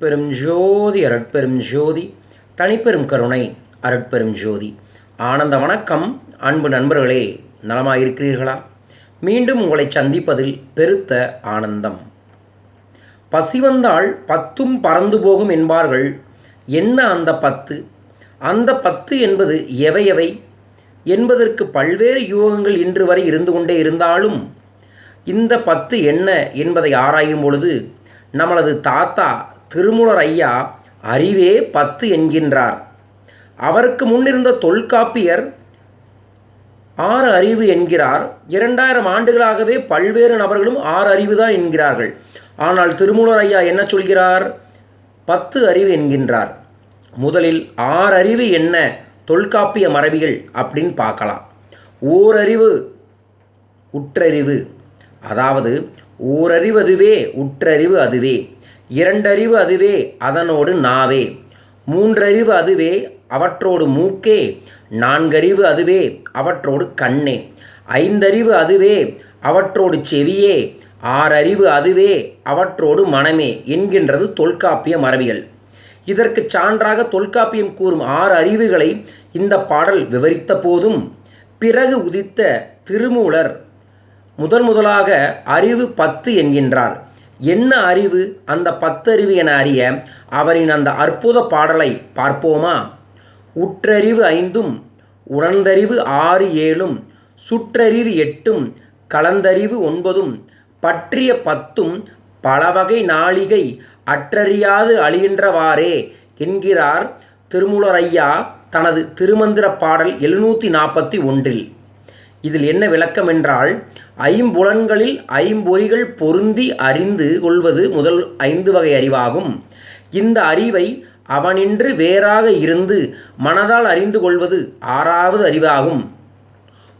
பெரும் ஜோதி அருட்பெரும் ஜோதி தனிப்பெரும் கருணை அருட்பெரும் ஜோதி. ஆனந்த வணக்கம் அன்பு நண்பர்களே நலமாயிருக்கிறீர்களா? மீண்டும் உங்களை சந்திப்பதில் பெருத்த ஆனந்தம். பசி வந்தால் பத்தும் பறந்து போகும் என்பார்கள். என்ன அந்த பத்து? அந்த பத்து என்பது எவை எவை? என்பதற்கு பல்வேறு யூகங்கள் இன்று வரை இருந்து கொண்டே இருந்தாலும் இந்த பத்து என்ன என்பதை ஆராயும் பொழுது நம்மளது தாத்தா திருமூலர் ஐயா அறிவே பத்து என்கின்றார். அவருக்கு முன்னிருந்த தொல்காப்பியர் ஆறு அறிவு என்கிறார். இரண்டாயிரம் ஆண்டுகளாகவே பல்வேறு நபர்களும் ஆறு அறிவு தான் என்கிறார்கள். ஆனால் திருமூலர் ஐயா என்ன சொல்கிறார்? பத்து அறிவு என்கின்றார். முதலில் ஆறு அறிவு என்ன? தொல்காப்பிய மரபிகள் அப்படின்னு பார்க்கலாம். ஓரறிவு உற்றறிவு. அதாவது ஓரறிவு அதுவே உற்றறிவு அதுவே. இரண்டறிவு அதுவே அதனோடு நாவே. மூன்றறிவு அதுவே அவற்றோடு மூக்கே. நான்கறிவு அதுவே அவற்றோடு கண்ணே. ஐந்தறிவு அதுவே அவற்றோடு செவியே. ஆறறிவு அதுவே அவற்றோடு மனமே என்கின்றது தொல்காப்பிய மரபிகள் இதற்கு சான்றாக தொல்காப்பியம் கூறும் ஆறு அறிவுகளை இந்த பாடல் விவரித்த போதும் பிறகு உதித்த திருமூலர் முதன் முதலாக அறிவு பத்து என்கின்றார். என்ன அறிவு? அந்த பத்தறிவு என அறிய அவரின் அந்த அற்புத பாடலை பார்ப்போமா? உற்றறிவு ஐந்தும் உணர்ந்தறிவு ஆறு ஏழும் சுற்றறிவு எட்டும் கலந்தறிவு ஒன்பதும் பற்றிய பத்தும் பலவகை நாளிகை அற்றறியாது அழிகின்றவாறே என்கிறார் திருமூலரையா தனது திருமந்திர பாடல் எழுநூற்றி நாற்பத்தி ஒன்றில். இதில் என்ன விளக்கம் என்றால் ஐம்புலன்களில் ஐம்பொறிகள் பொருந்தி அறிந்து கொள்வது முதல் ஐந்து வகை அறிவாகும். இந்த அறிவை அவனின்று வேறாக இருந்து மனதால் அறிந்து கொள்வது ஆறாவது அறிவாகும்.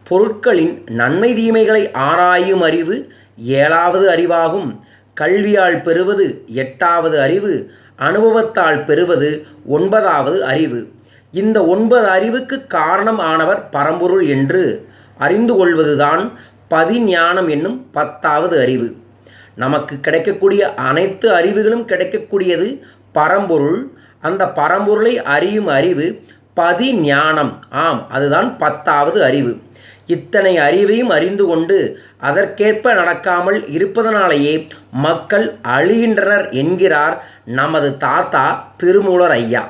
பொருட்களின் நன்மை தீமைகளை ஆராயும் அறிவு ஏழாவது அறிவாகும். கல்வியால் பெறுவது எட்டாவது அறிவு அனுபவத்தால் பெறுவது ஒன்பதாவது அறிவு. இந்த ஒன்பது அறிவுக்கு காரணம் ஆனவர் பரம்பொருள் என்று. அறிந்து கொள்வதுதான் பதிஞானம் என்னும் பத்தாவது அறிவு. நமக்கு கிடைக்கக்கூடிய அனைத்து அறிவுகளும் கிடைக்கக்கூடியது பரம்பொருள். அந்த பரம்பொருளை அறியும் அறிவு பதிஞானம். ஆம் அதுதான் பத்தாவது அறிவு. இத்தனை அறிவையும் அறிந்து கொண்டு அதற்கேற்ப நடக்காமல் இருப்பதனாலேயே மக்கள் அழிகின்றனர் என்கிறார் நமது தாத்தா திருமூலர் ஐயா.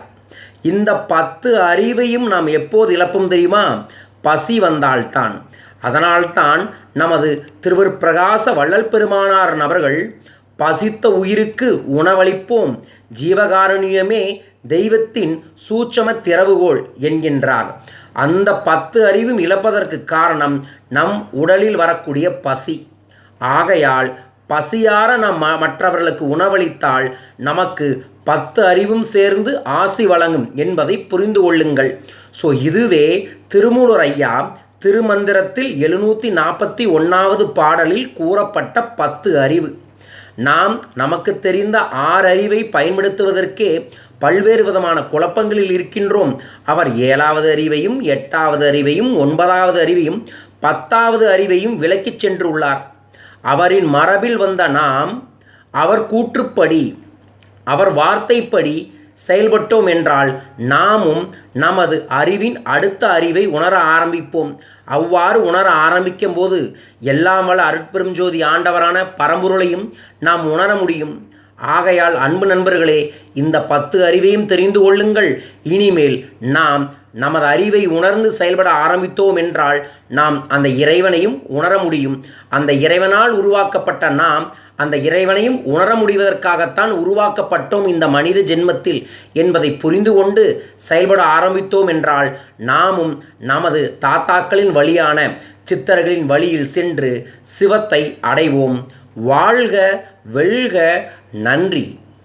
இந்த பத்து அறிவையும் நாம் எப்போது இழப்போம் தெரியுமா? பசி வந்தால்தான். அதனால்தான் நமது திருவருப்பிரகாச வள்ளல் பெருமானார் நபர்கள் பசித்த உயிருக்கு உணவளிப்போம். ஜீவகாருண்யமே தெய்வத்தின் சூட்சம திறவுகோள் என்கின்றார். அந்த பத்து அறிவும் இழப்பதற்கு காரணம் நம் உடலில் வரக்கூடிய பசி. ஆகையால் பசியார நம் மற்றவர்களுக்கு உணவளித்தால் நமக்கு பத்து அறிவும் சேர்ந்து ஆசி வழங்கும் என்பதை புரிந்து கொள்ளுங்கள். ஸோ இதுவே திருமூலர் ஐயா திருமந்திரத்தில் எழுநூற்றி நாற்பத்தி ஒன்றாவது பாடலில் கூறப்பட்ட பத்து அறிவு. நாம் நமக்கு தெரிந்த ஆறு அறிவை பயன்படுத்துவதற்கே பல்வேறு விதமான குழப்பங்களில் இருக்கின்றோம். அவர் ஏழாவது அறிவையும் எட்டாவது அறிவையும் ஒன்பதாவது அறிவையும் பத்தாவது அறிவையும் விலக்கிச் சென்றுள்ளார். அவரின் மரபில் வந்த நாம் அவர் கூற்றுப்படி அவர் வார்த்தைப்படி செயல்பட்டோம் என்றால் நாமும் நமது அறிவின் அடுத்த அறிவை உணர ஆரம்பிப்போம். அவ்வாறு உணர ஆரம்பிக்கும் போது எல்லாம் வள அருட்பெரும் ஜோதி ஆண்டவரான பரம்பொருளையும் நாம் உணர முடியும். ஆகையால் அன்பு நண்பர்களே இந்த பத்து அறிவையும் தெரிந்து கொள்ளுங்கள். இனிமேல் நாம் நமது அறிவை உணர்ந்து செயல்பட ஆரம்பித்தோம் என்றால் நாம் அந்த இறைவனையும் உணர முடியும். அந்த இறைவனால் உருவாக்கப்பட்ட நாம் அந்த இறைவனையும் உணர முடிவதற்காகத்தான் உருவாக்கப்பட்டோம் இந்த மனித ஜென்மத்தில் என்பதை புரிந்து கொண்டு செயல்பட ஆரம்பித்தோம் என்றால் நாமும் நமது தாத்தாக்களின் வழியான சித்தர்களின் வழியில் சென்று சிவத்தை அடைவோம். வாழ்க வெல்க நன்றி.